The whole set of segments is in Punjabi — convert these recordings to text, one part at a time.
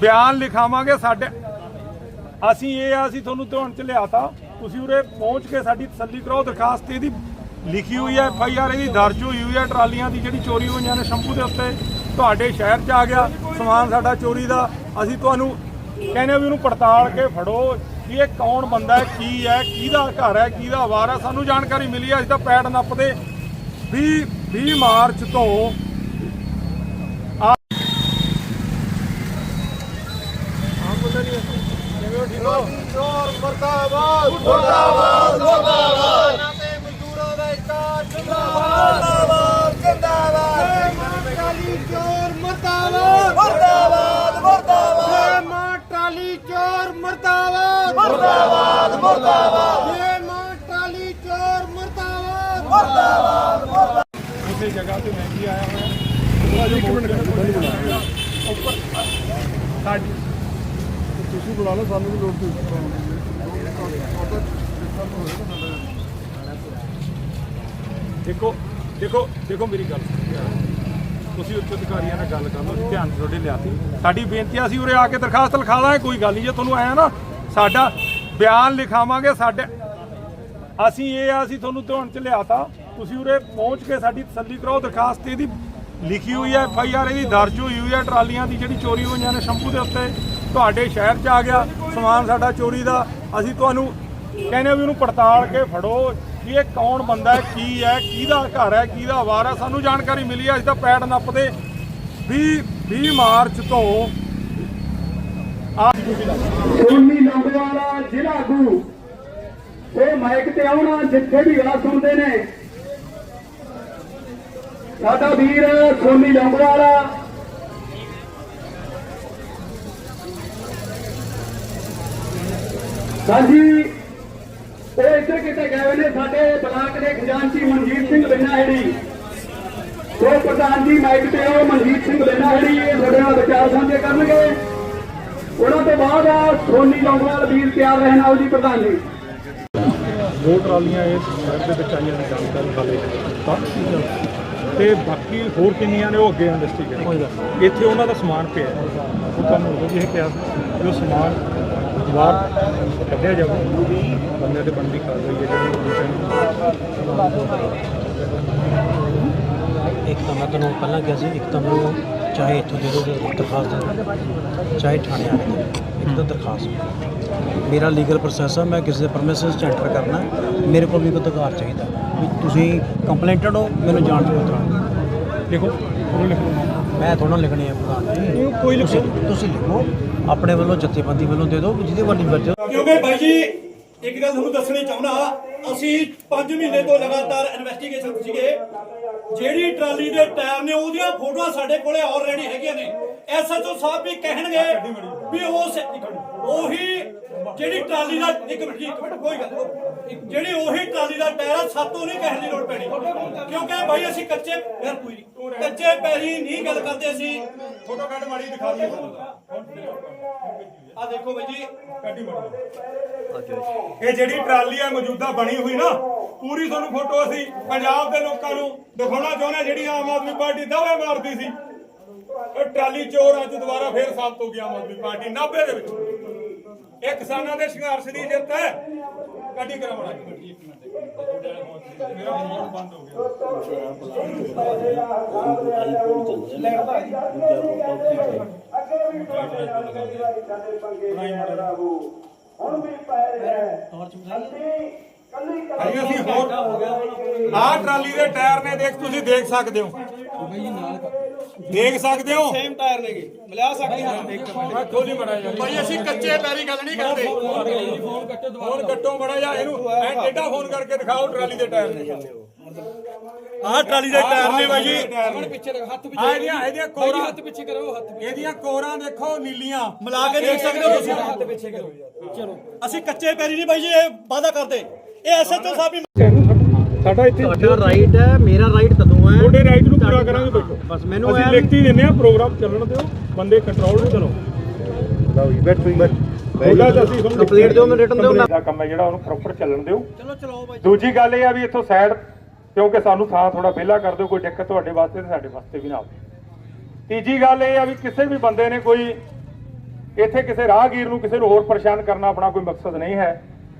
ਬਿਆਨ ਲਿਖਾਵਾਂਗੇ ਸਾਡੇ। ਅਸੀਂ ਇਹ ਆ, ਅਸੀਂ ਤੁਹਾਨੂੰ ਧਿਆਨ ਚ ਲਿਆਤਾ। ਤੁਸੀਂ ਉਰੇ ਪਹੁੰਚ ਕੇ ਸਾਡੀ ਤਸੱਲੀ ਕਰਾਓ। ਦਰਖਾਸਤ ਇਹਦੀ ਲਿਖੀ ਹੋਈ ਹੈ ਐਫ ਆਈ ਆਰ ਇਹਦੀ ਦਰਜ ਹੋਈ ਹੋਈ ਹੈ ਟਰਾਲੀਆਂ ਦੀ ਜਿਹੜੀ ਚੋਰੀ ਹੋਈਆਂ ਨੇ ਸ਼ੰਭੂ ਦੇ ਉੱਤੇ, ਤੁਹਾਡੇ ਸ਼ਹਿਰ ਚ ਆ ਗਿਆ। ਸਮਾਨ ਸਾਡਾ ਚੋਰੀ ਦਾ। ਅਸੀਂ ਤੁਹਾਨੂੰ ਕਹਿੰਦੇ ਵੀ ਉਹਨੂੰ ਪੜਤਾਲ ਕੇ ਫੜੋ। ਕਿ ਇਹ ਕੌਣ ਬੰਦਾ ਹੈ, ਕੀ ਹੈ, ਕਿਹਦਾ ਘਰ ਹੈ, ਕਿਹਦਾ ਵਾਰ ਹੈ? ਸਾਨੂੰ ਜਾਣਕਾਰੀ ਮਿਲੀ ਹੈ ਅਸੀਂ ਤਾਂ ਪੈੜ ਨੱਪਦੇ। 20 20 ਮਾਰਚ ਤੋਂ ਉਸੇ ਜਗ੍ਹਾ ਤੇ ਮੈਂ ਵੀ ਆਇਆ ਹੋਇਆ। ਇੱਕ ਮਿੰਟ ਉੱਪਰ, ਸਾਡੀ ਤੁਸੀਂ ਬੁਲਾ ਲਓ, ਸਾਨੂੰ ਵੀ ਲੋੜ ਤੇ ਦੇਖੋ ਦੇਖੋ ਦੇਖੋ ਮੇਰੀ ਗੱਲ। ਤੁਸੀਂ ਉੱਚ ਅਧਿਕਾਰੀਆਂ ਨਾਲ ਗੱਲ ਕਰ ਲਓ ਧਿਆਨ ਤੁਹਾਡੇ ਲਿਆਤੀ। ਸਾਡੀ ਬੇਨਤੀ ਆ, ਅਸੀਂ ਉਰੇ ਆ ਕੇ ਦਰਖਾਸਤ ਲਿਖਾ ਦਾਂਗੇ ਕੋਈ ਗੱਲ ਨਹੀਂ। ਜੇ ਤੁਹਾਨੂੰ ਆਇਆ ਨਾ, ਸਾਡਾ ਬਿਆਨ ਲਿਖਾਵਾਂਗੇ, ਸਾਡੇ ਅਸੀਂ ਇਹ ਆ, ਅਸੀਂ ਤੁਹਾਨੂੰ ਧਿਆਨ 'ਚ ਲਿਆਤਾ। ਤੁਸੀਂ ਉਰੇ ਪਹੁੰਚ ਕੇ ਸਾਡੀ ਤਸੱਲੀ ਕਰਾਓ, ਦਰਖਾਸਤ ਇਹਦੀ ਲਿਖੀ ਹੋਈ ਹੈ ਐਫ ਆਈ ਆਰ ਇਹਦੀ ਦਰਜ ਹੋਈ ਹੋਈ ਹੈ, ਟਰਾਲੀਆਂ ਦੀ ਜਿਹੜੀ ਚੋਰੀ ਹੋਈਆਂ ਨੇ ਸ਼ੰਭੂ ਦੇ ਉੱਤੇ, ਤੁਹਾਡੇ ਸ਼ਹਿਰ 'ਚ ਆ ਗਿਆ, ਸਮਾਨ ਸਾਡਾ ਚੋਰੀ ਦਾ, ਅਸੀਂ ਤੁਹਾਨੂੰ ਕਹਿੰਦੇ ਵੀ ਉਹਨੂੰ ਪੜਤਾਲ ਕੇ ਫੜੋ ਕਿ ਇਹ ਕੌਣ ਬੰਦਾ ਹੈ, ਕੀ ਹੈ, ਕਿਹਦਾ ਘਰ ਹੈ, ਕਿਹਦਾ ਵਾਰ ਹੈ, ਸਾਨੂੰ ਜਾਣਕਾਰੀ ਮਿਲੀ ਹੈ ਅਸੀਂ ਤਾਂ ਪੈੜ ਨੱਪਦੇ 20 20 ਮਾਰਚ ਤੋਂ ਆ ਸੋਨੀ ਲੰਗਵਾਲਾ ਜ਼ਿਲ੍ਹਾ ਆਗੂ ਉਹ ਮਾਈਕ ਤੇ ਆਉਣਾ, ਜਿੱਥੇ ਵੀ ਗੱਲ ਸੁਣਦੇ ਨੇ। ਸਾਡਾ ਵੀਰ ਸੋਨੀ ਲੰਗਵਾਲਾ ਹਾਂਜੀ ਉਹ ਇੱਧਰ ਕਿਤੇ ਗਏ ਨੇ ਸਾਡੇ ਬਲਾਕ ਦੇ ਖਜ਼ਾਨਚੀ ਮਨਜੀਤ ਸਿੰਘ ਬਿੰਨਾਹੜੀ। ਉਹ ਪ੍ਰਧਾਨ ਜੀ ਮਾਈਕ ਤੇ ਉਹ ਮਨਜੀਤ ਸਿੰਘ ਬਿੰਨਾਹੜੀ, ਇਹ ਤੁਹਾਡੇ ਨਾਲ ਵਿਚਾਰ ਸਾਂਝੇ ਕਰਨਗੇ। ਉਹਨਾਂ ਤੋਂ ਬਾਅਦ ਆ ਸੋਨੀ ਲੌਂਗਵਾਲ ਵੀਰ ਤਿਆਰ ਰਹਿਣ ਵਾਲ ਜੀ, ਪ੍ਰਧਾਨ ਜੀ। ਦੋ ਟਰਾਲੀਆਂ ਇਸ ਸ਼ਹਿਰ ਦੇ ਵਿੱਚ ਆਈਆਂ ਜਾਣਕਾਰੀ ਹਾਲੇ ਤੱਕ ਤੇ ਬਾਕੀ ਹੋਰ ਕਿੰਨੀਆਂ ਨੇ ਉਹ ਅੱਗੇ ਇਨਵੈਸਟੀਗੇਟ ਇੱਥੇ ਉਹਨਾਂ ਦਾ ਸਮਾਨ ਪਿਆ ਹੈ। ਉਹ ਤੁਹਾਨੂੰ ਉਹ ਵੀ ਇਹ ਕਿਹਾ ਉਹ ਸਮਾਨ ਬਾਹਰ ਕੱਢਿਆ ਜਾਵੇ। ਬੰਦੇ ਤੇ ਬਣਦੀ ਕਾਰਵਾਈ ਹੈ ਜਿਹੜੀ ਇੱਕ ਤਾਂ ਮੈਂ ਤੁਹਾਨੂੰ ਪਹਿਲਾਂ ਕਿਹਾ ਸੀ ਇੱਕ ਤਾਂ ਮੈਨੂੰ ਚਾਹੇ ਇੱਥੋਂ ਦੇ ਦਰਖਾਸਤ ਦੇ ਦਿਓ, ਚਾਹੇ ਥਾਣੇ ਆ ਕੇ ਦੇ ਤਾਂ ਦਰਖਾਸਤ ਮੇਰਾ ਲੀਗਲ ਪ੍ਰੋਸੈਸ ਆ ਮੈਂ ਕਿਸੇ ਦੇ ਪਰਮਿਸ਼ਨਸ ਚ ਐਂਟਰ ਕਰਨਾ ਮੇਰੇ ਕੋਲ ਵੀ ਇੱਕ ਅਧਿਕਾਰ ਚਾਹੀਦਾ ਵੀ ਤੁਸੀਂ ਕੰਪਲੇਂਟਡ ਹੋ ਮੈਨੂੰ ਜਾਣ ਦਿਓ ਤਰ੍ਹਾਂ ਲਿਖੋ ਮੈਂ ਥੋੜਾ ਲਿਖਣੀ ਹੈ ਪ੍ਰਧਾਨ ਜੀ। ਕੋਈ ਲਿਖੋ। ਤੁਸੀਂ ਲਿਖੋ। ਆਪਣੇ ਵੱਲੋਂ ਜਥੇਬੰਦੀ ਵੱਲੋਂ ਦੇ ਦਿਓ ਜਿਹਦੇ ਵੱਡੀ ਵਜ੍ਹਾ ਕਿਉਂਕਿ ਭਾਈ ਜੀ ਇੱਕ ਗੱਲ ਤੁਹਾਨੂੰ ਦੱਸਣੀ ਚਾਹੁੰਦਾ ਅਸੀਂ 5 ਮਹੀਨੇ ਤੋਂ ਲਗਾਤਾਰ ਇਨਵੈਸਟੀਗੇਸ਼ਨ ਸੀਗੇ। ਜਿਹੜੀ ਟਰਾਲੀ ਦੇ ਟਾਇਰ ਨੇ ਉਹਦੀਆਂ ਫੋਟੋਆਂ ਸਾਡੇ ਕੋਲੇ ਆਲਰੇਡੀ ਹੈਗੀਆਂ ਨੇ। ਐਸਐਚਓ ਸਾਹਿਬ ਵੀ ਕਹਿਣਗੇ ਵੀ ਉਸ ਉਹੀ ਜਿਹੜੀ ਟਰਾਲੀ ਦਾ ਇੱਕ ਮਿੰਟ ਜੀ ਇੱਕ ਮਿੰਟ ਕੋਈ ਗੱਲ ਨਹੀਂ। ਜਿਹੜੀ ਉਹੀ ਟਰਾਲੀ ਦਾ ਟਾਇਰ ਆ ਸਾਤੋਂ ਨਹੀਂ ਕਹਿਣ ਦੀ ਲੋੜ ਪੈਣੀ। ਕਿਉਂਕਿ ਭਾਈ ਅਸੀਂ ਕੱਚੇ ਯਾਰ ਕੋਈ ਨਹੀਂ ਕੱਚੇ ਪੈਰੀ ਨਹੀਂ ਗੱਲ ਕਰਦੇ ਅਸੀਂ। ਫੋਟੋ ਕੱਢ ਮਾੜੀ ਦਿਖਾ ਦਈਏ ਆ ਦੇਖੋ ਭਾਈ ਜੀ। ਕੱਢੀ ਮਾੜੀ ਇਹ ਜਿਹੜੀ ਟਰਾਲੀ ਆ ਮੌਜੂਦਾ ਬਣੀ ਹੋਈ ਨਾ ਪੂਰੀ ਤੁਹਾਨੂੰ ਫੋਟੋ ਅਸੀਂ ਪੰਜਾਬ ਦੇ ਲੋਕਾਂ ਨੂੰ ਦਿਖਾਉਣਾ ਚਾਹੁੰਦੇ ਹਾਂ। ਜਿਹੜੀ ਆਮ ਆਦਮੀ ਪਾਰਟੀ ਦਾਅਵੇ ਮਾਰਦੀ ਸੀ ਟਰਾਲੀ ਚੋਰ ਅੱਜ ਦੁਬਾਰਾ ਫੇਰ ਸਾਬਤ ਹੋ ਗਿਆ ਆਮ ਆਦਮੀ ਪਾਰਟੀ 90 ਦੇ ਵਿੱਚ। ਇਹ ਕਿਸਾਨਾਂ ਦੇ ਸੰਘਰਸ਼ ਦੀ ਜਿੱਤ ਹੈ। ਕੱਢੀ ਕਰਾਉਣਾ ਜੀ ਇੱਕ ਮਿੰਟ ਮੇਰਾ ਫੋਨ ਬੰਦ ਹੋ ਗਿਆ। ਹੁਣ ਵੀ ਪੈ ਰਿਹਾ ਭਾਈ ਅਸੀਂ ਹੋਰ ਆਹ ਟਰਾਲੀ ਦੇ ਟਾਇਰ ਨੇ ਦੇਖ ਤੁਸੀਂ ਦੇਖ ਸਕਦੇ ਹੋ। ਦੇਖ ਸਕਦੇ ਹੋ? ਸੇਮ ਟਾਇਰ ਨੇਗੇ। ਮਿਲਾ ਸਕਦੇ ਹਾਂ? ਖੋਲੀ ਮੜਾ ਜਾ ਭਾਈ ਅਸੀਂ ਕੱਚੇ ਪੈਰੀ ਗੱਲ ਨਹੀਂ ਕਰਦੇ। ਫੋਨ ਕੱਟੋ ਮੜਾ ਜਾ ਇਹਨੂੰ ਐ ਟੇਡਾ ਫੋਨ ਕਰਕੇ ਦਿਖਾਓ ਟਰਾਲੀ ਦੇ ਟਾਇਰ ਨੇ। ਆਹ ਟਰਾਲੀ ਦੇ ਟਾਇਰ ਨੇ ਭਾਈ ਜੀ। ਹੁਣ ਪਿੱਛੇ ਹੱਥ ਪਿੱਛੇ ਆ ਇਹਦੀਆਂ ਇਹਦੀਆਂ ਕੋਰਾਂ ਹੱਥ ਪਿੱਛੇ ਕਰੋ ਹੱਥ ਇਹਦੀਆਂ ਕੋਰਾਂ। ਦੇਖੋ ਨੀਲੀਆਂ। ਮਿਲਾ ਕੇ ਦੇਖ ਸਕਦੇ ਹੋ ਤੁਸੀਂ? ਹੱਥ ਪਿੱਛੇ ਕਰੋ। ਚਲੋ। ਅਸੀਂ ਕੱਚੇ ਪੈਰੀ ਨਹੀਂ ਭਾਈ ਜੀ ਇਹ ਵਾਅਦਾ ਕਰਦੇ। ਇਹ ਐਸਐਚਓ ਸਾਹਿਬ ਵੀ ਸਾਡਾ ਇੱਥੇ ਤੁਹਾਡਾ ਰਾਈਟ ਹੈ ਮੇਰਾ ਰਾਈਟ ਤਦੋਂ ਹੈ। ਤੁਹਾਡੇ ਰਾਈਟ ਨੂੰ ਪੂਰਾ ਕਰਾਂਗੇ ਬੈਠੋ। ਬਸ ਮੈਨੂੰ ਅਸੀਂ ਲਿਖਤੀ ਦਿੰਨੇ ਆ ਪ੍ਰੋਗਰਾਮ ਚੱਲਣ ਦਿਓ ਬੰਦੇ ਕੰਟਰੋਲ ਨੂੰ ਕਰੋ ਲਓ ਜੀ ਬੈਠੋ ਤੁਹਾਡਾ ਤਾਂ ਅਸੀਂ ਤੁਹਾਨੂੰ Complete ਦਿਓ, ਮੈਨੂੰ written ਦਿਓ ਨਾ। ਦਾ ਕੰਮ ਹੈ ਜਿਹੜਾ ਉਹਨੂੰ ਪ੍ਰੋਪਰ ਚੱਲਣ ਦਿਓ। ਚਲੋ ਚਲਾਓ ਭਾਈ ਦੂਜੀ ਗੱਲ ਇਹ ਆ ਵੀ ਇੱਥੋਂ ਸਾਈਡ ਕਿਉਂਕਿ ਸਾਨੂੰ ਥਾਂ ਥੋੜਾ ਵਿਹਲਾ ਕਰ ਦਿਓ ਕੋਈ ਦਿੱਕਤ ਤੁਹਾਡੇ ਵਾਸਤੇ ਤੇ ਸਾਡੇ ਵਾਸਤੇ ਵੀ ਨਾ ਆਵੇ ਤੀਜੀ ਗੱਲ ਇਹ ਆ ਵੀ ਕਿਸੇ ਵੀ ਬੰਦੇ ਨੇ ਕੋਈ ਇੱਥੇ ਕਿਸੇ ਰਾਹਗੀਰ ਨੂੰ ਕਿਸੇ ਨੂੰ ਹੋਰ ਪਰੇਸ਼ਾਨ ਕਰਨਾ ਆਪਣਾ ਕੋਈ ਮਕਸਦ ਨਹੀਂ ਹੈ।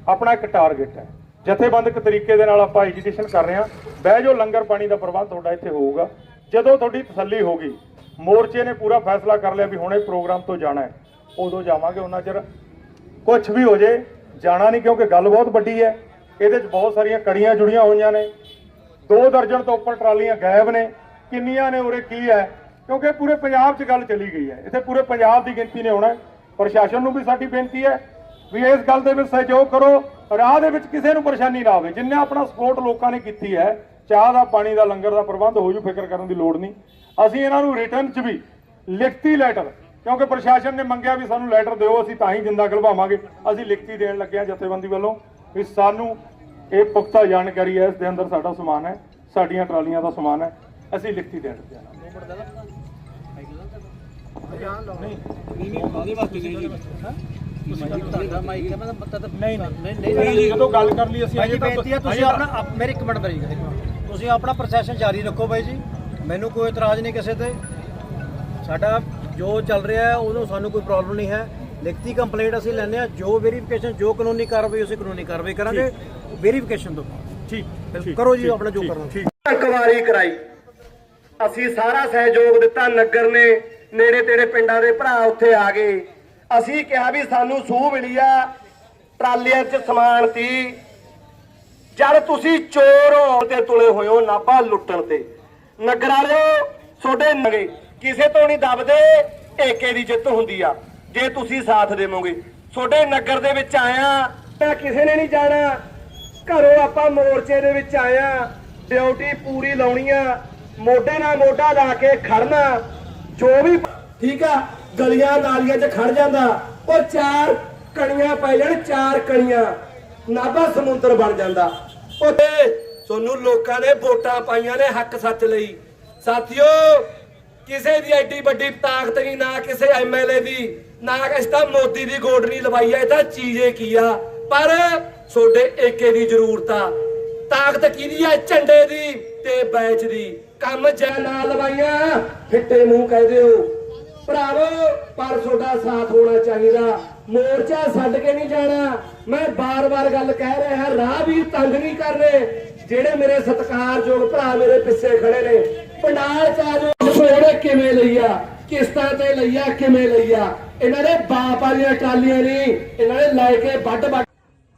ਆਪਣਾ ਇੱਕ ਟਾਰਗੇਟ ਹੈ। ਜਥੇਬੰਦਕ ਤਰੀਕੇ ਦੇ ਨਾਲ ਆਪਾਂ ਐਜੀਟੇਸ਼ਨ ਕਰ ਰਹੇ ਹਾਂ। ਬਹਿ ਜੋ ਲੰਗਰ ਪਾਣੀ ਦਾ ਪ੍ਰਬੰਧ ਤੁਹਾਡਾ ਇੱਥੇ ਹੋਊਗਾ। ਜਦੋਂ ਤੁਹਾਡੀ ਤਸੱਲੀ ਹੋਗੀ ਮੋਰਚੇ ਨੇ ਪੂਰਾ ਫੈਸਲਾ ਕਰ ਲਿਆ ਵੀ ਹੁਣ ਇਹ ਪ੍ਰੋਗਰਾਮ ਤੋਂ ਜਾਣਾ ਹੈ, ਉਦੋਂ ਜਾਵਾਂਗੇ ਉਹਨਾਂ ਚਿਰ। ਕੁਝ ਵੀ ਹੋ ਜੇ, ਜਾਣਾ ਨਹੀਂ ਕਿਉਂਕਿ ਗੱਲ ਬਹੁਤ ਵੱਡੀ ਹੈ। ਇਹਦੇ 'ਚ ਬਹੁਤ ਸਾਰੀਆਂ ਕੜੀਆਂ ਜੁੜੀਆਂ ਹੋਈਆਂ ਨੇ। ਦੋ ਦਰਜਨ ਤੋਂ ਉੱਪਰ ਟਰਾਲੀਆਂ ਗਾਇਬ ਨੇ। ਕਿੰਨੀਆਂ ਨੇ ਉਰੇ, ਕੀ ਹੈ? ਕਿਉਂਕਿ ਪੂਰੇ ਪੰਜਾਬ 'ਚ ਗੱਲ ਚਲੀ ਗਈ ਹੈ। ਇੱਥੇ ਪੂਰੇ ਪੰਜਾਬ ਦੀ ਗਿਣਤੀ ਨੇ ਹੋਣਾ ਪ੍ਰਸ਼ਾਸਨ ਨੂੰ ਵੀ ਸਾਡੀ ਬੇਨਤੀ ਹੈ। ਵੀ ਇਸ ਗੱਲ ਦੇ ਵਿੱਚ ਸਹਿਯੋਗ ਕਰੋ ਰਾਹ ਦੇ ਵਿੱਚ ਕਿਸੇ ਨੂੰ ਪਰੇਸ਼ਾਨੀ ਨਾ ਆਵੇ ਜਿੰਨੇ ਆਪਣਾ ਸਪੋਰਟ ਲੋਕਾਂ ਨੇ ਕੀਤੀ ਹੈ ਚਾਹ ਦਾ ਪਾਣੀ ਦਾ ਲੰਗਰ ਦਾ ਪ੍ਰਬੰਧ ਹੋ ਜੂ ਫਿਕਰ ਕਰਨ ਦੀ ਲੋੜ ਨਹੀਂ ਅਸੀਂ ਇਹਨਾਂ ਨੂੰ ਰਿਟਰਨ 'ਚ ਵੀ ਲਿਖਤੀ ਲੈਟਰ ਕਿਉਂਕਿ ਪ੍ਰਸ਼ਾਸਨ ਨੇ ਮੰਗਿਆ ਵੀ ਸਾਨੂੰ ਲੈਟਰ ਦਿਓ ਅਸੀਂ ਤਾਂ ਹੀ ਜਿੰਦਾ ਖਲਵਾਵਾਂਗੇ ਅਸੀਂ ਲਿਖਤੀ ਦੇਣ ਲੱਗੇ ਹਾਂ ਜਥੇਬੰਦੀ ਵੱਲੋਂ ਵੀ ਸਾਨੂੰ ਇਹ ਪੁਖਤਾ ਜਾਣਕਾਰੀ ਹੈ ਇਸ ਦੇ ਅੰਦਰ ਸਾਡਾ ਸਮਾਨ ਹੈ ਸਾਡੀਆਂ ਟਰਾਲੀਆਂ ਦਾ ਸਮਾਨ ਹੈ ਅਸੀਂ ਲਿਖਤੀ ਦੇਣ ਲੱਗੇ ਹਾਂ ਨਹੀਂ ਨਹੀਂ। ਨਹੀਂ ਜਦੋਂ ਗੱਲ ਕਰ ਲਈ ਅਸੀਂ ਭਾਈ ਜੀ ਅਜੇ ਤੱਕ- ਬੇਨਤੀ ਹੈ ਤੁਸੀਂ ਆਪਣਾ ਆਪ- ਮੇਰੀ ਇੱਕ ਮਿੰਟ ਮੇਰੀ ਗੱਲ। ਤੁਸੀਂ ਆਪਣਾ ਪ੍ਰੋਸੈਸ਼ਨ ਜਾਰੀ ਰੱਖੋ ਬਾਈ ਜੀ। ਮੈਨੂੰ ਕੋਈ ਇਤਰਾਜ਼ ਨਹੀਂ ਕਿਸੇ ਤੇ। ਸਾਡਾ ਜੋ ਚੱਲ ਰਿਹਾ ਹੈ ਉਦੋਂ ਸਾਨੂੰ ਕੋਈ ਪ੍ਰੋਬਲਮ ਨਹੀਂ ਹੈ। ਲਿਖਤੀ ਕੰਪਲੇਂਟ ਅਸੀਂ ਲੈਂਦੇ ਆ ਜੋ ਵੈਰੀਫਿਕੇਸ਼ਨ ਜੋ ਕਾਨੂੰਨੀ ਕਾਰਵਾਈ ਅਸੀਂ ਕਾਨੂੰਨੀ ਕਾਰਵਾਈ ਕਰਾਂਗੇ। ਵੈਰੀਫਿਕੇਸ਼ਨ ਤੋਂ। ਠੀਕ ਠੀਕ ਕਰੋ ਜੀ ਆਪਣਾ ਜੋ ਕਰਨਾ। ਠੀਕ। ਕਵਾਰੀ ਕਰਾਈ। ਅਸੀਂ ਸਾਰਾ ਸਹਿਯੋਗ ਦਿੱਤਾ ਨਗਰ ਨੇ ਨੇੜੇ ਤੇੜੇ ਪਿੰਡਾਂ ਦੇ ਭਰਾ ਉੱਥੇ ਆ ਗਏ। ਅਸੀਂ ਕਿਹਾ ਵੀ ਸਾਨੂੰ ਸੂਹ ਮਿਲੀ ਆ, ਟਰਾਲੀਆਂ 'ਚ ਸਮਾਨ ਤੀ ਜਦ ਤੁਸੀਂ ਚੋਰ ਹੋ ਤੇ ਤੁਲੇ ਹੋਏ ਹੋ, ਨਾਭਾ ਲੁੱਟਣ ਤੇ। ਨਗਰ ਵਾਲਿਓ, ਤੁਹਾਡੇ ਨਗੇ ਕਿਸੇ ਤੋਂ ਨਹੀਂ ਦਬਦੇ, ਏਕੇ ਦੀ ਜਿੱਤ ਹੁੰਦੀ ਆ। ਜੇ ਤੁਸੀਂ ਸਾਥ ਦੇਵੋਗੇ, ਤੁਹਾਡੇ ਨਗਰ ਦੇ ਵਿੱਚ ਆਇਆ, ਤਾਂ ਕਿਸੇ ਨੇ ਨਹੀਂ ਜਾਣਾ। ਘਰੋਂ ਆਪਾਂ ਮੋਰਚੇ ਦੇ ਵਿੱਚ ਆਇਆ, ਡਿਊਟੀ ਪੂਰੀ ਲਾਉਣੀ ਆ, ਮੋਢੇ ਨਾਲ ਮੋਢਾ ਲਾ ਕੇ ਖੜਨਾ, ਜੋ ਵੀ ਠੀਕ ਆ। ਗਲੀਆਂ ਨਾਲੀਆਂ 'ਚ ਖੜ ਜਾਂਦਾ। ਉਹ ਚਾਰ ਕਣੀਆਂ ਪੈ ਜਾਣ, ਚਾਰ ਕਣੀਆਂ। ਨਾਭਾ ਸਮੁੰਦਰ ਬਣ ਜਾਂਦਾ। ਉਹਦੇ ਤੁਹਾਨੂੰ ਲੋਕਾਂ ਨੇ ਵੋਟਾਂ ਪਾਈਆਂ ਨੇ ਹੱਕ ਸੱਚ ਲਈ। ਸਾਥੀਓ, ਕਿਸੇ ਦੀ ਐਡੀ ਵੱਡੀ ਤਾਕਤ ਨਹੀਂ, ਨਾ ਕਿਸੇ ਐਮਐਲਏ ਦੀ, ਨਾ ਇਸ ਤਾਂ ਮੋਦੀ ਦੀ ਗੋਡ ਨਹੀਂ ਲਵਾਈ ਐ ਤਾਂ ਚੀਜ਼ੇ ਕੀ ਆ? ਪਰ ਤੁਹਾਡੇ ਏਕੇ ਦੀ ਜ਼ਰੂਰਤ ਆ। ਤਾਕਤ ਕਿਹਦੀ ਆ? ਝੰਡੇ ਦੀ ਤੇ ਬੈਚ ਦੀ। ਕੰਮ ਜੈ ਨਾ ਲਵਾਈਆਂ, ਫਿੱਟੇ ਮੂੰਹ ਕਹਿ ਦਿਓ। ਭਰਾਵੋ, ਪਰ ਤੁਹਾਡਾ ਸਾਥ ਹੋਣਾ ਚਾਹੀਦਾ। ਮੋਰਚਾ ਛੱਡ ਕੇ ਨਹੀਂ ਜਾਣਾ। ਮੈਂ ਬਾਰ-ਬਾਰ ਗੱਲ ਕਹਿ ਰਿਹਾ ਰਾਹ ਵੀ ਤੰਗ ਨਹੀਂ ਕਰਨੇ ਜਿਹੜੇ ਮੇਰੇ ਸਤਿਕਾਰਯੋਗ ਭਰਾ ਮੇਰੇ ਪਿੱਛੇ ਖੜੇ ਨੇ, ਪੰਡਾਲ ਚ ਆ ਕਿਵੇਂ ਲਈਆ? ਕਿਸ਼ਤਾਂ ਤੇ ਲਈਆ, ਕਿਵੇਂ ਲਈਆ? ਇਹਨਾਂ ਦੇ ਬਾਪ ਵਾਲੀਆਂ ਟਰਾਲੀਆਂ ਨਹੀਂ, ਇਹਨਾਂ ਨੇ ਲੈ ਕੇ ਵੱਡ ਵੱਡ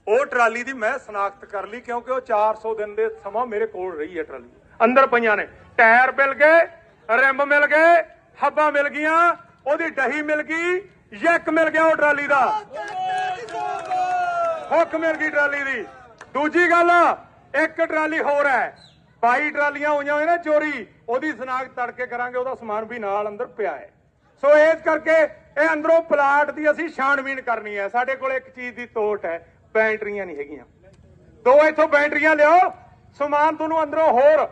ਉਹ ਟਰਾਲੀ ਦੀ ਮੈਂ ਸਨਾਖਤ ਕਰ ਲਈ, ਕਿਉਂਕਿ ਉਹ 400 ਦਿਨ ਦੇ ਸਮਾਂ ਮੇਰੇ ਕੋਲ ਰਹੀ ਹੈ ਟਰਾਲੀ। ਅੰਦਰ ਪਈਆਂ ਨੇ। ਟਾਇਰ ਮਿਲ ਗਏ ਰਿੰਬ ਮਿਲ ਗਏ, ਹੱਬਾਂ ਮਿਲ ਗਈਆਂ। ਉਹਦੀ ਡਹੀ ਮਿਲ ਗਈ, ਯੱਕ ਮਿਲ ਗਿਆ ਉਹ ਟਰਾਲੀ ਦਾ। ਹੁੱਕ ਮਿਲ ਗਈ ਟਰਾਲੀ ਦੀ। ਦੂਜੀ ਗੱਲ, ਇੱਕ ਟਰਾਲੀ ਹੋਰ ਹੈ। 22 ਟਰਾਲੀਆਂ ਹੋਈਆਂ ਹੋਈਆਂ ਨੇ, ਚੋਰੀ। ਉਹਦੀ ਸਨਾਖਤ ਤੜਕੇ ਕਰਾਂਗੇ, ਉਹਦਾ ਸਮਾਨ ਵੀ ਨਾਲ ਅੰਦਰ ਪਿਆ ਹੈ। ਸੋ ਇਸ ਕਰਕੇ ਇਹ ਅੰਦਰੋਂ ਪਲਾਟ ਦੀ ਅਸੀਂ ਛਾਣਬੀਣ ਕਰਨੀ ਹੈ। ਸਾਡੇ ਕੋਲ ਇੱਕ ਚੀਜ਼ ਦੀ ਤੋਟ ਹੈ, ਬੈਟਰੀਆਂ ਨਹੀਂ ਹੈਗੀਆਂ। ਦੋ ਇੱਥੋਂ ਬੈਟਰੀਆਂ ਲਿਓ, ਸਮਾਨ ਤੁਹਾਨੂੰ ਅੰਦਰੋਂ ਹੋਰ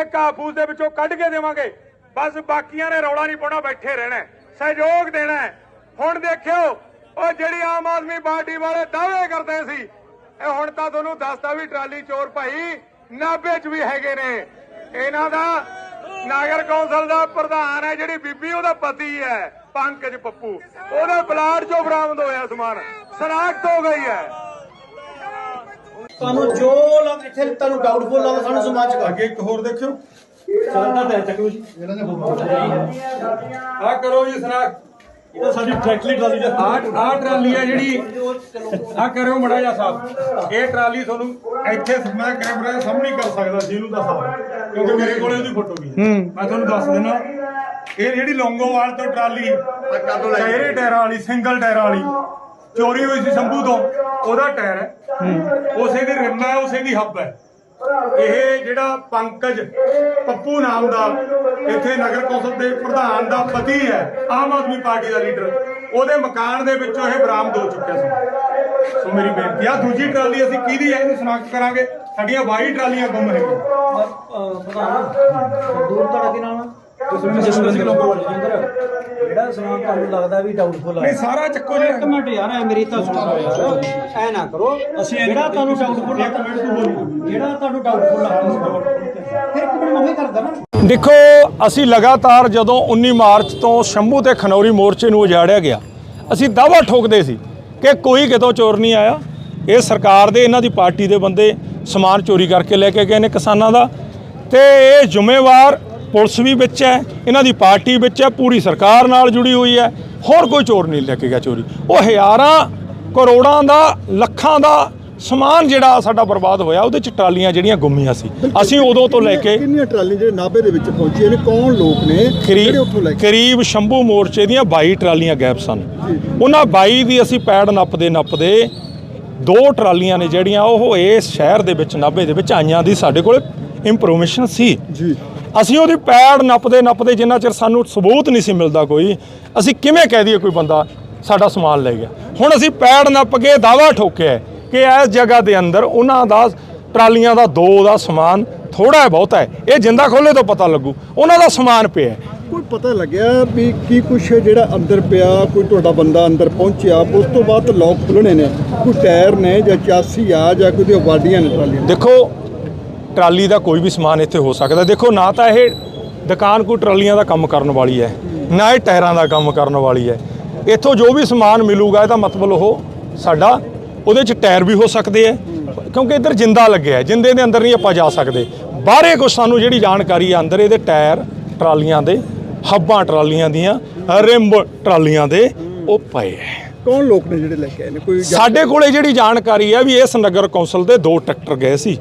ਇਹ ਕਾਬੂਸ ਦੇ ਵਿੱਚੋਂ ਕੱਢ ਕੇ ਦੇਵਾਂਗੇ। ਬਸ ਬਾਕੀਆਂ ਨੇ ਰੌਲਾ ਨਹੀਂ ਪਾਉਣਾ, ਬੈਠੇ ਰਹਿਣਾ ਸਹਿਯੋਗ ਦੇਣਾ ਹੈ। ਹੁਣ ਦੇਖਿਓ ਉਹ ਜਿਹੜੀ ਆਮ ਆਦਮੀ ਪਾਰਟੀ ਵਾਲੇ ਦਾਅਵੇ ਕਰਦੇ ਸੀ ਇਹ ਹੁਣ ਤਾਂ ਤੁਹਾਨੂੰ ਦੱਸਦਾ ਵੀ ਟਰਾਲੀ ਚੋਰ ਭਾਈ ਨਾਭੇ 'ਚ ਵੀ ਹੈਗੇ ਨੇ। ਇਹਨਾਂ ਦਾ ਨਗਰ ਕੌਂਸਲ ਦਾ ਪ੍ਰਧਾਨ ਹੈ ਜਿਹੜੀ ਬੀਬੀ ਉਹਦਾ ਪਤੀ ਹੈ ਪੰਕਜ ਪੱਪੂ। ਉਹਦੇ ਪਲਾਟ 'ਚੋਂ ਬਰਾਮਦ ਹੋਇਆ ਸਮਾਨ। ਸਨਾਖਤ ਹੋ ਗਈ ਹੈ। ਤੁਹਾਨੂੰ ਜੋ ਲੱਗ ਇੱਥੇ ਤੁਹਾਨੂੰ ਡਾਊਟਫੁਲ ਲੱਗਦਾ ਸਾਨੂੰ ਸਮਾਜ ਚ ਅੱਗੇ ਇੱਕ ਹੋਰ ਦੇਖਿਓ। ਚੱਲਦਾ ਤਾਂ ਚੱਕੋ ਜੀ। ਆ ਕਰੋ ਜੀ ਸਨਾਖਤ ਇਹ ਤਾਂ ਸਾਡੀ ਟਰੈਕਟਲੀ ਟਰਾਲੀ ਦਾ ਆ ਆ ਟਰਾਲੀ ਹੈ ਜਿਹੜੀ। ਆ ਕਰਿਓ ਮੜਾ ਜਾ ਸਾਹਿਬ ਇਹ ਟਰਾਲੀ ਤੁਹਾਨੂੰ ਇੱਥੇ ਮੈਂ ਕੈਮਰਾ ਦੇ ਸਾਹਮਣੇ ਹੀ ਕਰ ਸਕਦਾ ਸੀ ਇਹਨੂੰ ਦੱਸਾਂ ਕਿਉਂਕਿ ਮੇਰੇ ਕੋਲੇ ਉਹਦੀ ਫੋਟੋ ਵੀ ਹੈ। ਮੈਂ ਤੁਹਾਨੂੰ ਦੱਸ ਦਿੰਦਾ। ਇਹ ਜਿਹੜੀ ਲੌਂਗੋਵਾਲ ਤੋਂ ਟਰਾਲੀ ਟਾਇਰੇ ਟਾਇਰਾਂ ਵਾਲੀ ਸਿੰਗਲ ਟਾਇਰਾਂ ਵਾਲੀ ਚੋਰੀ ਹੋਈ ਸੀ ਸ਼ੰਭੂ ਤੋਂ ਉਹਦਾ ਟਾਇਰ ਹੈ। ਉਸੇ ਦੀ ਰਿਮ ਹੈ ਉਸੇ ਦੀ ਹੱਬ ਹੈ। ਇਹ ਜਿਹੜਾ ਪੰਕਜ ਪੱਪੂ ਨਾਮ ਦਾ ਇੱਥੇ ਨਗਰ ਕੌਂਸਲ ਦੇ ਪ੍ਰਧਾਨ ਦਾ ਪਤੀ ਹੈ, ਆਮ ਆਦਮੀ ਪਾਰਟੀ ਦਾ ਲੀਡਰ। ਉਹਦੇ ਮਕਾਨ ਦੇ ਵਿੱਚੋਂ ਇਹ ਬਰਾਮਦ ਹੋ ਚੁੱਕਿਆ ਸੀ। ਸੋ ਮੇਰੀ ਬੇਨਤੀ ਆ, ਦੂਜੀ ਟਰਾਲੀ ਅਸੀਂ ਕਿਹਦੀ ਹੈ, ਇਹਨੂੰ ਸ਼ਨਾਖਤ ਕਰਾਂਗੇ। ਸਾਡੀਆਂ 22 ਟਰਾਲੀਆਂ ਗੁੰਮ ਹੈਗੀਆਂ ਦੂਰ ਤੁਹਾਡਾ ਕੀ ਨਾਮ ਹੈ ਜਸਵੰਤ ਲੋਕੋ ਜਿਹੜਾ ਸਮਾਨ ਤੁਹਾਨੂੰ ਲੱਗਦਾ ਵੀ ਡਾਊਟਫੁਲ ਨਹੀਂ ਹੈ ਸਾਰਾ ਚੱਕੋ ਜੀ। ਇੱਕ ਮਿੰਟ ਯਾਰ ਐ ਮੇਰੀ ਤਾਂ ਸੁਣੋ ਯਾਰ। ਐ ਨਾ ਕਰੋ। ਅਸੀਂ ਜਿਹੜਾ ਤੁਹਾਨੂੰ ਡਾਊਟਫੁਲ ਇੱਕ ਮਿੰਟ ਤੂੰ ਬੋਲ। ਜਿਹੜਾ ਤੁਹਾਨੂੰ ਡਾਊਟਫੁਲ ਲੱਗਦਾ ਫਿਰ ਇੱਕ ਮਿੰਟ ਮੈਂ ਵੀ ਕਰਦਾ ਨਾ। ਦੇਖੋ ਅਸੀਂ ਲਗਾਤਾਰ ਜਦੋਂ 19 ਮਾਰਚ ਤੋਂ ਸ਼ੰਭੂ ਤੇ ਖਨੌਰੀ ਮੋਰਚੇ ਨੂੰ ਉਜਾੜਿਆ ਗਿਆ ਅਸੀਂ ਦਾਵਾ ਠੋਕਦੇ ਸੀ ਕਿ ਕੋਈ ਕਿਤੋਂ ਚੋਰ ਨਹੀਂ ਆਇਆ। ਇਹ ਸਰਕਾਰ ਦੇ ਇਹਨਾਂ ਦੀ ਪਾਰਟੀ ਦੇ ਬੰਦੇ ਸਮਾਨ ਚੋਰੀ ਕਰਕੇ ਲੈ ਕੇ ਗਏ ਨੇ ਕਿਸਾਨਾਂ ਦਾ। ਤੇ ਇਹ ਜ਼ਿੰਮੇਵਾਰ ਪੁਲਿਸ ਵੀ ਵਿੱਚ ਹੈ ਇਹਨਾਂ ਦੀ ਪਾਰਟੀ ਵਿੱਚ ਹੈ ਪੂਰੀ ਸਰਕਾਰ ਨਾਲ ਜੁੜੀ ਹੋਈ ਹੈ ਹੋਰ ਕੋਈ ਚੋਰ ਨਹੀਂ ਲੈ ਕੇ ਗਿਆ ਚੋਰੀ। ਉਹ ਹਜ਼ਾਰਾਂ ਕਰੋੜਾਂ ਦਾ ਲੱਖਾਂ ਦਾ ਸਮਾਨ ਜਿਹੜਾ ਸਾਡਾ ਬਰਬਾਦ ਹੋਇਆ ਉਹਦੇ ਚ ਟਰਾਲੀਆਂ ਜਿਹੜੀਆਂ ਗੁੰਮੀਆਂ ਸੀ। ਅਸੀਂ ਉਦੋਂ ਤੋਂ ਲੈ ਕੇ ਕਿੰਨੀਆਂ ਟਰਾਲੀਆਂ ਜਿਹੜੇ ਨਾਭੇ ਦੇ ਵਿੱਚ ਪਹੁੰਚੀਆਂ ਨੇ ਕੌਣ ਲੋਕ ਨੇ ਜਿਹੜੇ ਉੱਥੋਂ ਲੈ ਕੇ ਕਰੀਬ ਸ਼ੰਭੂ ਮੋਰਚੇ ਦੀਆਂ 22 ਟਰਾਲੀਆਂ ਗੈਪ ਸਨ। ਉਹਨਾਂ 22 ਦੀ ਅਸੀਂ ਪੈੜ ਨੱਪਦੇ ਨੱਪਦੇ ਦੋ ਟਰਾਲੀਆਂ ਨੇ ਜਿਹੜੀਆਂ ਉਹ ਇਸ ਸ਼ਹਿਰ ਦੇ ਵਿੱਚ ਨਾਭੇ ਦੇ ਵਿੱਚ ਆਈਆਂ ਦੀ ਸਾਡੇ ਕੋਲ ਇੰਫੋਰਮੇਸ਼ਨ ਸੀ। ਜੀ। ਅਸੀਂ ਉਹਦੀ ਪੈੜ ਨੱਪਦੇ ਨੱਪਦੇ ਜਿੰਨਾ ਚਿਰ ਸਾਨੂੰ ਸਬੂਤ ਨਹੀਂ ਸੀ ਮਿਲਦਾ ਕੋਈ ਅਸੀਂ ਕਿਵੇਂ ਕਹਿ ਦਈਏ ਕੋਈ ਬੰਦਾ ਸਾਡਾ ਸਮਾਨ ਲੈ ਗਿਆ। ਹੁਣ ਅਸੀਂ ਪੈੜ ਨੱਪ ਕੇ ਦਾਵਾ ਠੋਕਿਆ ਕਿ ਇਸ ਜਗ੍ਹਾ ਦੇ ਅੰਦਰ ਉਹਨਾਂ ਦਾ ਟਰਾਲੀਆਂ ਦਾ ਦੋ ਦਾ ਸਮਾਨ ਥੋੜਾ ਹੈ ਬਹੁਤਾ ਹੈ। ਇਹ ਜਿੰਦਾ ਖੋਲੇ ਤੋਂ ਪਤਾ ਲੱਗੂ ਉਹਨਾਂ ਦਾ ਸਮਾਨ ਪਿਆ। ਕੋਈ ਪਤਾ ਲੱਗਿਆ ਵੀ ਕੀ ਕੁਛ ਜਿਹੜਾ ਅੰਦਰ ਪਿਆ ਕੋਈ ਤੁਹਾਡਾ ਬੰਦਾ ਅੰਦਰ ਪਹੁੰਚਿਆ ਉਸ ਤੋਂ ਬਾਅਦ ਲੋਕ ਖੁੱਲਣੇ ਨੇ ਕੋਈ ਟਾਇਰ ਨੇ ਜਾਂ ਚਾਸੀ ਆ ਜਾਂ ਕੋਈ ਵਾਡੀਆਂ ਨੇ ਟਰਾਲੀਆਂ ਦੇਖੋ ਟਰਾਲੀ ਦਾ ਕੋਈ ਵੀ ਸਮਾਨ ਇੱਥੇ ਹੋ ਸਕਦਾ। ਦੇਖੋ ਨਾ ਤਾਂ ਇਹ ਦੁਕਾਨ ਕੋਈ ਟਰਾਲੀਆਂ ਦਾ ਕੰਮ ਕਰਨ ਵਾਲੀ ਹੈ ਨਾ ਇਹ ਟਾਇਰਾਂ ਦਾ ਕੰਮ ਕਰਨ ਵਾਲੀ ਹੈ। ਇੱਥੋਂ ਜੋ ਵੀ ਸਮਾਨ ਮਿਲੂਗਾ ਇਹਦਾ ਮਤਲਬ ਉਹ ਸਾਡਾ ਉਹਦੇ ਚ ਟਾਇਰ ਵੀ ਹੋ ਸਕਦੇ ਹੈ ਕਿਉਂਕਿ ਇੱਧਰ ਜਿੰਦਾ ਲੱਗਿਆ ਹੈ ਜਿੰਦੇ ਦੇ ਅੰਦਰ ਨਹੀਂ ਆਪਾਂ ਜਾ ਸਕਦੇ। ਬਾਹਰੇ ਕੁਝ ਸਾਨੂੰ ਜਿਹੜੀ ਜਾਣਕਾਰੀ ਹੈ ਅੰਦਰ ਇਹਦੇ ਟਾਇਰ ਟਰਾਲੀਆਂ ਦੇ ਹੱਬਾਂ ਟਰਾਲੀਆਂ ਦੀਆਂ ਰਿੰਬ ਟਰਾਲੀਆਂ ਦੇ ਉਹ ਪਏ ਹੈ। ਕੌਣ ਲੋਕ ਨੇ ਜਿਹੜੇ ਲੈ ਕੇ ਆਏ ਨੇ? ਕੋਈ ਸਾਡੇ ਕੋਲੇ ਜਿਹੜੀ ਜਾਣਕਾਰੀ ਹੈ ਵੀ ਇਸ ਨਗਰ ਕੌਂਸਲ ਦੇ ਦੋ ਟਰੈਕਟਰ ਗਏ ਸੀ।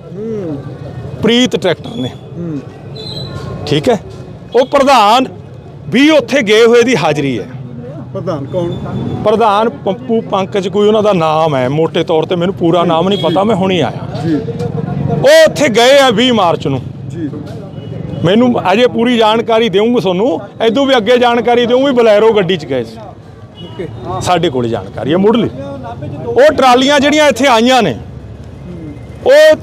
ਪ੍ਰੀਤ ਟਰੈਕਟਰ ਨੇ। ਠੀਕ ਹੈ? ਉਹ ਪ੍ਰਧਾਨ ਵੀ ਉੱਥੇ ਗਏ ਹੋਏ ਦੀ ਹਾਜ਼ਰੀ ਹੈ। ਪ੍ਰਧਾਨ ਕੌਣ? ਪ੍ਰਧਾਨ ਪੰਪੂ ਪੰਕਜ ਕੋਈ ਉਹਨਾਂ ਦਾ ਨਾਮ ਹੈ। ਮੋٹے ਤੌਰ ਤੇ ਮੈਨੂੰ ਪੂਰਾ ਨਾਮ ਨਹੀਂ ਪਤਾ ਮੈਂ ਹੁਣੀ ਆਇਆ। ਜੀ। ਉਹ ਉੱਥੇ ਗਏ ਆ 20 ਮਾਰਚ ਨੂੰ। ਜੀ। ਮੈਨੂੰ ਅਜੇ ਪੂਰੀ ਜਾਣਕਾਰੀ ਦੇਵਾਂਗਾ ਤੁਹਾਨੂੰ। ਐਦੋਂ ਵੀ ਅੱਗੇ ਜਾਣਕਾਰੀ ਦੇਵਾਂਗਾ ਵੀ ਬਲੈਰੋ ਗੱਡੀ 'ਚ ਗਏ ਸੀ। ਸਾਡੇ ਕੋਲ ਜਾਣਕਾਰੀ ਹੈ ਮੁੱਢਲੀ। ਉਹ ਟਰਾਲੀਆਂ ਜਿਹੜੀਆਂ ਇੱਥੇ ਆਈਆਂ ਨੇ ਉਹ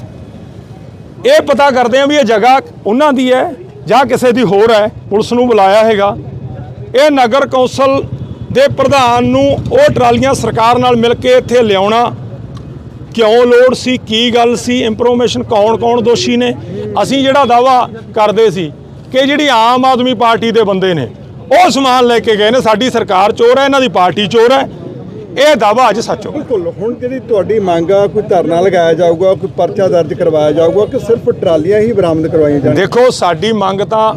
ਇਹ ਪਤਾ ਕਰਦੇ ਆ ਵੀ ਇਹ ਜਗ੍ਹਾ ਉਹਨਾਂ ਦੀ ਹੈ ਜਾਂ ਕਿਸੇ ਦੀ ਹੋਰ ਹੈ, ਪੁਲਿਸ ਨੂੰ ਬੁਲਾਇਆ ਹੈਗਾ। ਇਹ ਨਗਰ ਕੌਂਸਲ ਦੇ ਪ੍ਰਧਾਨ ਨੂੰ ਉਹ ਟਰਾਲੀਆਂ ਸਰਕਾਰ ਨਾਲ ਮਿਲ ਕੇ ਇੱਥੇ ਲਿਆਉਣਾ ਕਿਉਂ ਲੋੜ ਸੀ, ਕੀ ਗੱਲ ਸੀ ਇਨਫੋਰਮੇਸ਼ਨ ਕੌਣ ਕੌਣ ਦੋਸ਼ੀ ਨੇ? ਅਸੀਂ ਜਿਹੜਾ ਦਾਵਾ ਕਰਦੇ ਸੀ ਕਿ ਜਿਹੜੀ ਆਮ ਆਦਮੀ ਪਾਰਟੀ ਦੇ ਬੰਦੇ ਨੇ, ਉਹ ਸਮਾਨ ਲੈ ਕੇ ਗਏ ਨੇ। ਸਾਡੀ ਸਰਕਾਰ ਚੋਰ ਹੈ, ਇਹਨਾਂ ਦੀ ਪਾਰਟੀ ਚੋਰ ਹੈ। ਇਹ ਦਾਵਾ ਅੱਜ ਸੱਚ ਹੋ ਬਿਲਕੁਲ ਹੁਣ ਜਿਹੜੀ ਤੁਹਾਡੀ ਮੰਗ ਆ ਕੋਈ ਧਰਨਾ ਲਗਾਇਆ ਜਾਊਗਾ ਕੋਈ ਪਰਚਾ ਦਰਜ ਕਰਵਾਇਆ ਜਾਊਗਾ ਕਿ ਸਿਰਫ ਟਰਾਲੀਆਂ ਹੀ ਬਰਾਮਦ ਕਰਵਾਈਆਂ ਜਾਣ? ਦੇਖੋ ਸਾਡੀ ਮੰਗ ਤਾਂ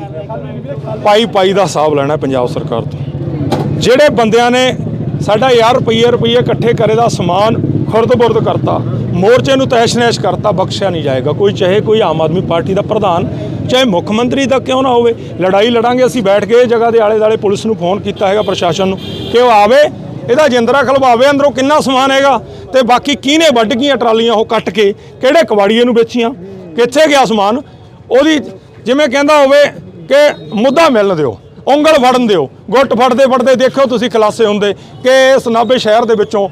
ਪਾਈ ਪਾਈ ਦਾ ਹਿਸਾਬ ਲੈਣਾ ਪੰਜਾਬ ਸਰਕਾਰ ਤੋਂ। ਜਿਹੜੇ ਬੰਦਿਆਂ ਨੇ ਸਾਡਾ ਯਾਰ ਰੁਪਈਏ ਰੁਪਈਏ ਇਕੱਠੇ ਕਰੇ ਦਾ ਸਮਾਨ ਖੁਰਦ-ਬੁਰਦ ਕਰਤਾ ਮੋਰਚੇ ਨੂੰ ਤੈਸ਼-ਨੈਸ਼ ਕਰਤਾ ਬਖਸ਼ਿਆ ਨਹੀਂ ਜਾਏਗਾ। ਕੋਈ ਚਾਹੇ ਕੋਈ ਆਮ ਆਦਮੀ ਪਾਰਟੀ ਦਾ ਪ੍ਰਧਾਨ ਚਾਹੇ ਮੁੱਖ ਮੰਤਰੀ ਦਾ ਕਿਉਂ ਨਾ ਹੋਵੇ। ਲੜਾਈ ਲੜਾਂਗੇ ਅਸੀਂ ਬੈਠ ਕੇ ਜਗ੍ਹਾ ਦੇ ਆਲੇ-ਦਾਲੇ ਪੁਲਿਸ ਨੂੰ ਫੋਨ ਕੀਤਾ ਹੈਗਾ ਪ੍ਰਸ਼ਾਸਨ ਨੂੰ ਕਿ ਉਹ ਆਵੇ ਇਹਦਾ ਜਿੰਦਰਾ ਖਲਵਾਵੇ, ਅੰਦਰੋਂ ਕਿੰਨਾ ਸਮਾਨ ਹੈਗਾ ਤੇ ਬਾਕੀ ਕਿਹਨੇ ਵੱਢ ਗਈਆਂ ਟਰਾਲੀਆਂ ਉਹ ਕੱਟ ਕੇ, ਕਿਹੜੇ ਕਵਾੜੀਏ ਨੂੰ ਵੇਚੀਆਂ, ਕਿੱਥੇ ਗਿਆ ਸਮਾਨ? ਉਹਦੀ ਜਿਵੇਂ ਕਹਿੰਦਾ ਹੋਵੇ ਕਿ ਮੁੱਦਾ ਮਿਲਣ ਦਿਓ, ਉਂਗਲ ਫੜਨ ਦਿਓ, ਗੁੱਟ ਫੜਦੇ ਫੜਦੇ ਦੇਖੋ ਤੁਸੀਂ ਖਲਾਸੇ ਹੁੰਦੇ ਕਿ ਇਸ ਨਾਭੇ ਸ਼ਹਿਰ ਦੇ ਵਿੱਚੋਂ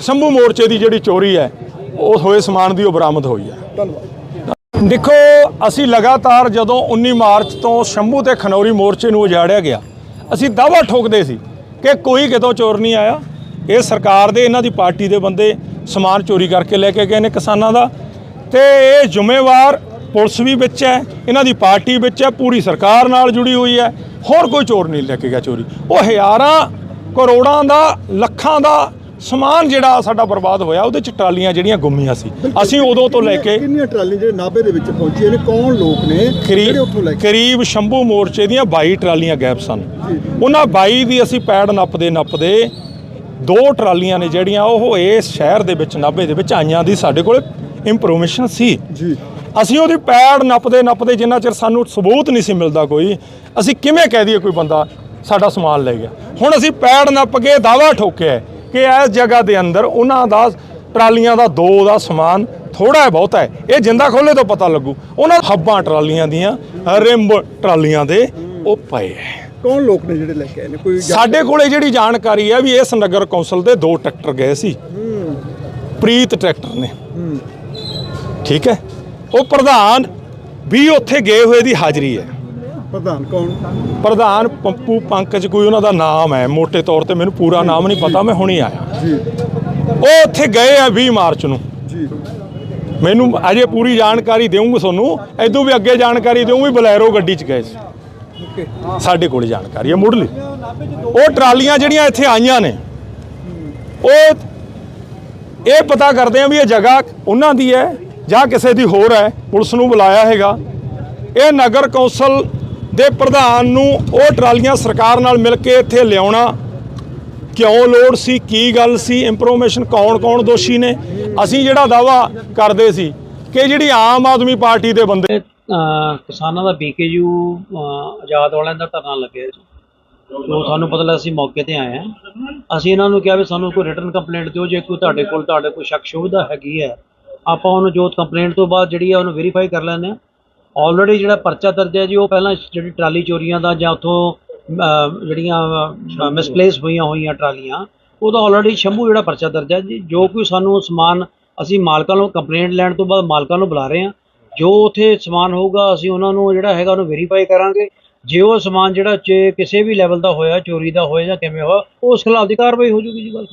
ਸ਼ੰਭੂ ਮੋਰਚੇ ਦੀ ਜਿਹੜੀ ਚੋਰੀ ਹੈ, ਉਹ ਹੋਏ ਸਮਾਨ ਦੀ ਉਹ ਬਰਾਮਦ ਹੋਈ ਹੈ। ਧੰਨਵਾਦ। ਦੇਖੋ, ਅਸੀਂ ਲਗਾਤਾਰ ਜਦੋਂ 19 ਮਾਰਚ ਤੋਂ ਸ਼ੰਭੂ ਤੇ ਖਨੌਰੀ ਮੋਰਚੇ ਨੂੰ ਉਜਾੜਿਆ ਗਿਆ, ਅਸੀਂ ਦਾਵਾ ਠੋਕਦੇ ਸੀ ਕਿ ਕੋਈ ਕਿਤੋਂ ਚੋਰ ਨਹੀਂ ਆਇਆ। ਇਹ ਸਰਕਾਰ ਦੇ, ਇਹਨਾਂ ਦੀ ਪਾਰਟੀ ਦੇ ਬੰਦੇ ਸਮਾਨ ਚੋਰੀ ਕਰਕੇ ਲੈ ਕੇ ਗਏ ਨੇ ਕਿਸਾਨਾਂ ਦਾ। ਤੇ ਇਹ ਜ਼ਿੰਮੇਵਾਰ ਪੁਲਿਸ ਵੀ ਵਿੱਚ ਹੈ, ਇਹਨਾਂ ਦੀ ਪਾਰਟੀ ਵਿੱਚ ਹੈ, ਪੂਰੀ ਸਰਕਾਰ ਨਾਲ ਜੁੜੀ ਹੋਈ ਹੈ। ਹੋਰ ਕੋਈ ਚੋਰ ਨਹੀਂ ਲੈ ਕੇ ਗਿਆ ਚੋਰੀ। ਉਹ ਹਜ਼ਾਰਾਂ ਕਰੋੜਾਂ ਦਾ, ਲੱਖਾਂ ਦਾ ਸਮਾਨ ਜਿਹੜਾ ਸਾਡਾ ਬਰਬਾਦ ਹੋਇਆ ਉਹਦੇ ਚ ਟਰਾਲੀਆਂ ਜਿਹੜੀਆਂ ਗੁੰਮੀਆਂ ਸੀ। ਅਸੀਂ ਉਦੋਂ ਤੋਂ ਲੈ ਕੇ ਕਿੰਨੀਆਂ ਟਰਾਲੀਆਂ ਜਿਹੜੇ ਨਾਭੇ ਦੇ ਵਿੱਚ ਪਹੁੰਚੀਆਂ ਨੇ? ਕੌਣ ਲੋਕ ਨੇ? ਜਿਹੜੇ ਉੱਥੋਂ ਲੈ ਕੇ? ਕਰੀਬ ਸ਼ੰਭੂ ਮੋਰਚੇ ਦੀਆਂ 22 ਟਰਾਲੀਆਂ ਗੈਪ ਸਨ। ਉਹਨਾਂ 22 ਦੀ ਅਸੀਂ ਪੈੜ ਨੱਪਦੇ ਨੱਪਦੇ ਦੋ ਟਰਾਲੀਆਂ ਨੇ ਜਿਹੜੀਆਂ ਉਹ ਇਸ ਸ਼ਹਿਰ ਦੇ ਵਿੱਚ ਨਾਭੇ ਦੇ ਵਿੱਚ ਆਈਆਂ ਦੀ ਸਾਡੇ ਕੋਲ ਇੰਫੋਰਮੇਸ਼ਨ ਸੀ। ਜੀ। ਅਸੀਂ ਉਹਦੀ ਪੈੜ ਨੱਪਦੇ ਨੱਪਦੇ ਜਿੰਨਾ ਚਿਰ ਸਾਨੂੰ ਸਬੂਤ ਨਹੀਂ ਸੀ ਮਿਲਦਾ ਕੋਈ ਅਸੀਂ ਕਿਵੇਂ ਕਹਿ ਦਈਏ ਕੋਈ ਬੰਦਾ ਸਾਡਾ ਸਮਾਨ ਲੈ ਗਿਆ। ਹੁਣ ਅਸੀਂ ਪੈੜ ਨੱਪ ਕੇ ਦਾਵਾ ਠੋਕਿਆ ਕਿ ਇਸ ਜਗ੍ਹਾ ਦੇ ਅੰਦਰ ਉਹਨਾਂ ਦਾ ਟਰਾਲੀਆਂ ਦਾ ਦੋ ਦਾ ਸਮਾਨ ਥੋੜਾ ਹੈ ਬਹੁਤਾ ਹੈ। ਇਹ ਜਿੰਦਾ ਖੋਲੇ ਤੋਂ ਪਤਾ ਲੱਗੂ। ਉਹਨਾਂ ਹੱਬਾਂ ਟਰਾਲੀਆਂ ਦੀਆਂ ਰਿੰਬ ਟਰਾਲੀਆਂ ਦੇ ਉਹ ਪਏ ਹੈ। ਕੌਣ ਲੋਕ ਨੇ ਜਿਹੜੇ ਲੈ ਕੇ ਆਏ ਨੇ? ਕੋਈ ਸਾਡੇ ਕੋਲੇ ਜਿਹੜੀ ਜਾਣਕਾਰੀ ਹੈ ਵੀ ਇਸ ਨਗਰ ਕੌਂਸਲ ਦੇ ਦੋ ਟਰੈਕਟਰ ਗਏ ਸੀ। ਪ੍ਰੀਤ ਟਰੈਕਟਰ ਨੇ। ਠੀਕ ਹੈ? ਉਹ ਪ੍ਰਧਾਨ ਵੀ ਉੱਥੇ ਗਏ ਹੋਏ ਦੀ ਹਾਜ਼ਰੀ ਹੈ। ਪ੍ਰਧਾਨ ਕੌਣ? ਪ੍ਰਧਾਨ ਪੰਪੂ ਪੰਕਜ ਕੋਈ ਉਹਨਾਂ ਦਾ ਨਾਮ ਹੈ ਮੋٹے ਤੌਰ ਤੇ ਮੈਨੂੰ ਪੂਰਾ ਨਾਮ ਨਹੀਂ ਪਤਾ ਮੈਂ ਹੁਣੀ ਆਇਆ। ਜੀ। ਉਹ ਉੱਥੇ ਗਏ ਆ 20 ਮਾਰਚ ਨੂੰ। ਜੀ। ਮੈਨੂੰ ਅਜੇ ਪੂਰੀ ਜਾਣਕਾਰੀ ਦੇਵਾਂਗਾ ਤੁਹਾਨੂੰ ਐਦੋਂ ਵੀ ਅੱਗੇ ਜਾਣਕਾਰੀ ਦੇਵਾਂਗਾ ਵੀ ਬਲੈਰੋ ਗੱਡੀ 'ਚ ਗਏ ਸੀ। ਸਾਡੇ ਕੋਲ ਜਾਣਕਾਰੀ ਹੈ ਮੁੱਢਲੀ। ਉਹ ਟਰਾਲੀਆਂ ਜਿਹੜੀਆਂ ਇੱਥੇ ਆਈਆਂ ਨੇ ਉਹ ਇਹ ਪਤਾ ਕਰਦੇ ਆ ਵੀ ਇਹ ਜਗ੍ਹਾ ਉਹਨਾਂ ਦੀ ਹੈ ਜਾਂ ਕਿਸੇ ਦੀ ਹੋਰ ਹੈ ਪੁਲਿਸ ਨੂੰ ਬੁਲਾਇਆ ਹੈਗਾ। ਇਹ ਨਗਰ ਕੌਂਸਲ ਦੇ ਪ੍ਰਧਾਨ ਨੂੰ ਉਹ ਟਰਾਲੀਆਂ ਸਰਕਾਰ ਨਾਲ ਮਿਲ ਕੇ ਇੱਥੇ ਲਿਆਉਣਾ ਕਿਉਂ ਲੋੜ ਸੀ, ਕੀ ਗੱਲ ਸੀ ਇਨਫੋਰਮੇਸ਼ਨ ਕੌਣ ਕੌਣ ਦੋਸ਼ੀ ਨੇ? ਅਸੀਂ ਜਿਹੜਾ ਦਾਵਾ ਕਰਦੇ ਸੀ ਕਿ ਜਿਹੜੀ ਆਮ ਆਦਮੀ ਪਾਰਟੀ ਦੇ ਬੰਦੇ ਕਿਸਾਨਾਂ ਦਾ ਬੀਕੇਯੂ ਆਜ਼ਾਦ ਵਾਲਿਆਂ ਦਾ ਧਰਨਾ ਲੱਗਿਆ ਸੀ ਉਹ ਸਾਨੂੰ ਪਤਾ ਲੱਗਾ ਅਸੀਂ ਮੌਕੇ ਤੇ ਆਏ ਹਾਂ। ਅਸੀਂ ਇਹਨਾਂ ਨੂੰ ਕਿਹਾ ਵੀ ਸਾਨੂੰ ਕੋਈ ਰਿਟਰਨ ਕੰਪਲੇਂਟ ਦਿਓ, ਜੇ ਕੋਈ ਤੁਹਾਡੇ ਕੋਲ, ਤੁਹਾਡੇ ਕੋਈ ਸ਼ੱਕ ਸ਼ੁਬਦਾ ਹੈਗੀ ਹੈ, ਆਪਾਂ ਉਹਨੂੰ ਜੋ ਕੰਪਲੇਂਟ ਤੋਂ ਬਾਅਦ ਜਿਹੜੀ ਹੈ ਉਹਨੂੰ ਵੈਰੀਫਾਈ ਕਰ ਲੈਂਦੇ ਹਾਂ। ਆਲਰੇਡੀ ਜਿਹੜਾ ਪਰਚਾ ਦਰਜ ਹੈ ਜੀ, ਉਹ ਪਹਿਲਾਂ ਜਿਹੜੀ ਟਰਾਲੀ ਚੋਰੀਆਂ ਦਾ ਜਾਂ ਉੱਥੋਂ ਜਿਹੜੀਆਂ ਮਿਸਪਲੇਸ ਹੋਈਆਂ ਹੋਈਆਂ ਟਰਾਲੀਆਂ, ਉਹਦਾ ਆਲਰੇਡੀ ਸ਼ੰਭੂ ਜਿਹੜਾ ਪਰਚਾ ਦਰਜ ਹੈ ਜੀ, ਜੋ ਕੋਈ ਸਾਨੂੰ ਸਮਾਨ ਅਸੀਂ ਮਾਲਕਾਂ ਨੂੰ ਕੰਪਲੇਂਟ ਲੈਣ ਤੋਂ ਬਾਅਦ ਮਾਲਕਾਂ ਨੂੰ ਬੁਲਾ ਰਹੇ ਹਾਂ। ਜੋ ਉਥੇ ਸਮਾਨ ਹੋਊਗਾ, ਅਸੀਂ ਉਹਨਾਂ ਨੂੰ ਜਿਹੜਾ ਹੈਗਾ ਉਹਨੂੰ ਵੈਰੀਫਾਈ ਕਰਾਂਗੇ। ਜੇ ਉਹ ਸਮਾਨ ਜਿਹੜਾ ਚ ਕਿਸੇ ਵੀ ਲੈਵਲ ਦਾ ਹੋਇਆ, ਚੋਰੀ ਦਾ ਹੋਇਆ ਜਾਂ ਕਿਵੇਂ ਹੋਇਆ, ਉਸ ਖਿਲਾਫ ਦੀ ਕਾਰਵਾਈ ਹੋ ਜੂਗੀ ਜੀ ਗੱਲ।